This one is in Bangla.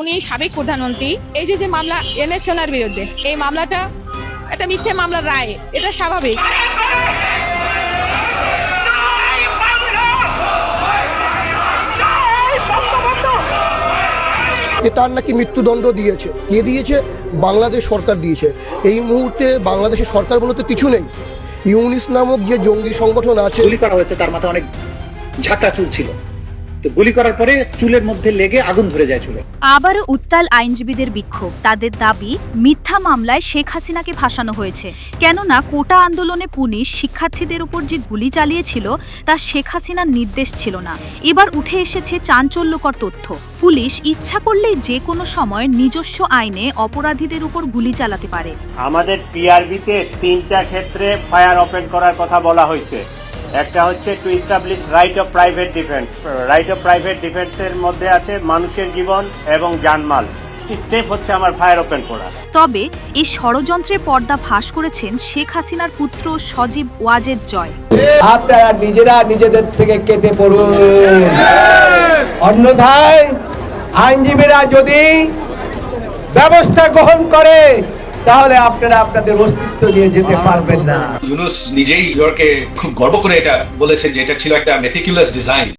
উনি সাবেক প্রধানমন্ত্রী। এই যে যে মামলা এনেছে ওনার বিরুদ্ধে এই মামলাটা একটা মিথ্যে মামলার রায় এটা স্বাভাবিক। যে তার নাকি মৃত্যুদণ্ড দিয়েছে। কে দিয়েছে? বাংলাদেশ সরকার দিয়েছে। এই মুহূর্তে বাংলাদেশের সরকার বলতে কিছু নেই। ইউনিস নামক যে জঙ্গি সংগঠন আছে গুলি করা হয়েছে তার মাথায় অনেক ঝাঁকা চুল ছিল তো গুলি করার পরে চুলের মধ্যে লেগে আগুন ধরে যায় চুলে। আবারও উত্তাল আইনজীবীদের বিক্ষোভ। তাদের দাবি মিথ্যা মামলায় শেখ হাসিনাকে ফাঁসানো হয়েছে। কেননা কোটা আন্দোলনে পুলিশ শিক্ষার্থীদের উপর যে গুলি চালিয়েছিল তা শেখ হাসিনার নির্দেশ ছিল না। এবার উঠে এসেছে চাঞ্চল্যকর তথ্য। পুলিশ ইচ্ছা করলেই যে কোনো সময় নিজস্ব আইনে অপরাধীদের উপর গুলি চালাতে পারে। আমাদের পিআরবিতে তিনটা ক্ষেত্রে ফায়ার ওপেন করার কথা বলা হয়েছে। একটা হচ্ছে to establish right of private defence right of private ডিফেন্সের মধ্যে আছে মানুষের জীবন এবং জানমাল। স্টেপ হচ্ছে আমার ফায়ার ওপেন করা। তবে এই ষড়যন্ত্রের পর্দা ফাঁস করেছেন শেখ হাসিনার পুত্র সজীব ওয়াজেদ জয়। আপনারা নিজেরা নিজেদের থেকে কেটে পড়ুন। অন্যথায় আইনজীবীরা যদি ব্যবস্থা গ্রহণ করে তাহলে আপনারা আপনাদের অস্তিত্ব নিয়ে যেতে পারবেন না। ইউনুস নিজেই ইয়র্কে খুব গর্ব করে এটা বলেছেন যে এটা ছিল একটা মেটিকুলাস ডিজাইন